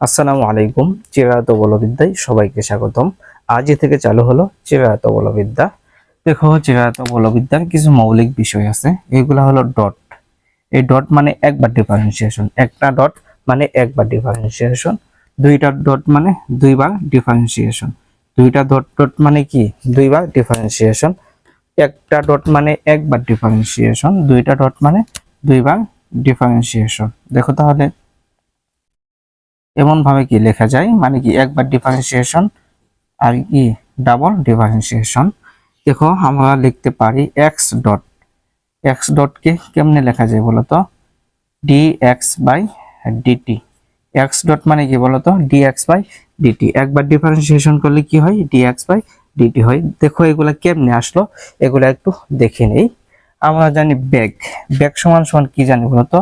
আসসালামু আলাইকুম, চিরায়ত বলবিদ্যায় সবাইকে স্বাগতম। আজই থেকে চালু হলো চিরায়ত বলবিদ্যা। দেখো, চিরায়ত বলবিদ্যার কিছু মৌলিক বিষয় আছে। এগুলা হলো ডট। এই ডট মানে একবার ডিফারেন্সিয়েশন একটা ডট মানে একবার ডিফারেন্সিয়েশন দুইটা ডট মানে দুইবার ডিফারেন্সিয়েশন দুইটা ডট ডট মানে কি? দুইবার ডিফারেন্সিয়েশন একটা ডট মানে একবার ডিফারেন্সিয়েশন দুইটা ডট মানে দুইবার ডিফারেন্সিয়েশন দেখো তাহলে এমন ভাবে কি লেখা যায়? মানে কি একবার ডিফারেন্সিয়েশন আর কি ডাবল ডিফারেন্সিয়েশন দেখো, আমরা লিখতে পারি এক্স ডট এক্স ডটকে কেমনে লেখা যায় বলতো? D X by DT X dot মানে কি বলতো? ডি এক্স বাই ডিটি একবার ডিফারেন্সিয়েশন করলে কি হয়? ডি এক্স বাই ডিটি হয়। দেখো, এগুলা কেমনে আসলো? এগুলা একটু দেখে নেই। আমরা জানি ব্যাগ ব্যাগ সমান সমান কি জানি বলতো?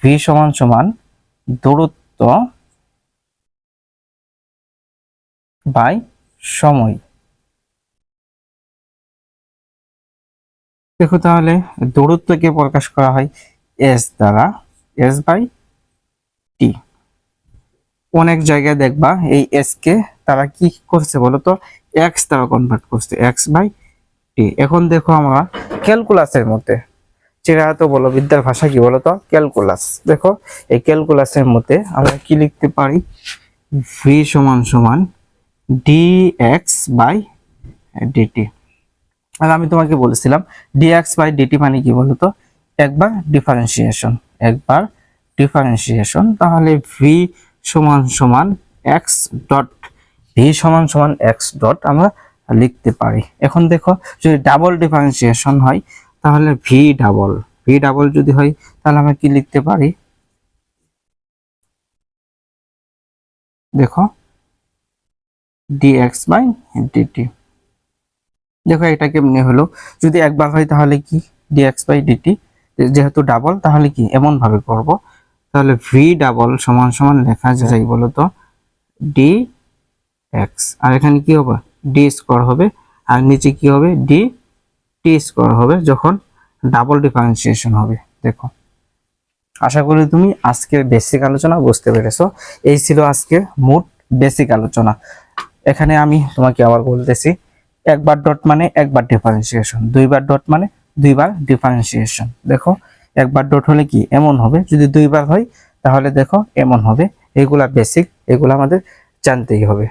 ভি সমান সমান দূরত্ব বাই সময়। দেখো তাহলে দূরত্বকে প্রকাশ করা হয় এস দ্বারা এস বাই টি অনেক জায়গায় দেখবা এই এস কে তারা কি করছে বলতো? এক্স দ্বারা কনভার্ট করছে এক্স বাই টি এখন দেখো আমরা ক্যালকুলাসের মধ্যে চিরায়ত বলো বিদ্যার ভাষা কি বলতো? ক্যালকুলাস দেখো, এই ক্যালকুলাসের মধ্যে আমরা কি লিখতে পারি? ভি সমান সমান ডি এক্স বাই ডিটি আর আমি তোমাকে বলেছিলাম ডিএক্স বাই ডিটি মানে কি বলতো? একবার ডিফারেন্সিয়েশন একবার ডিফারেন্সিয়েশন তাহলে ভি সমান সমান এক্স ডট ভি সমান সমান এক্স ডট আমরা লিখতে পারি। এখন দেখো, যদি ডাবল ডিফারেন্সিয়েশন হয়, তাহলে ভি ডাবল ভি ডাবল যদি হয়, তাহলে আমরা কি লিখতে পারি? দেখো dx বাই dt দেখো এটা কেমনি হলো? যদি একবার হয় তাহলে কি? dx বাই dt যেহেতু ডাবল তাহলে কি? এমন ভাবে করব। তাহলে v ডাবল সমান সমান লেখা যায় বলো তো? dx আর এখানে কি হবে? d স্কোয়ার হবে। আর নিচে কি হবে? d, t স্কোয়ার হবে, যখন ডাবল ডিফারেন্সিয়েশন হবে। দেখো। আশা করি তুমি আজকের বেসিক আলোচনা বুঝতে পেরেছ। এই ছিল আজকের মোট বেসিক আলোচনা। এখানে আমি তোমাকে আবার বলতেছি, একবার ডট মানে একবার ডিফারেন্সিয়েশন দুইবার ডট মানে দুইবার ডিফারেন্সিয়েশন দেখো, একবার ডট হলে কি এমন হবে? যদি দুইবার হয়, তাহলে দেখো এমন হবে। এগুলা বেসিক এগুলা আমাদের জানতেই হবে।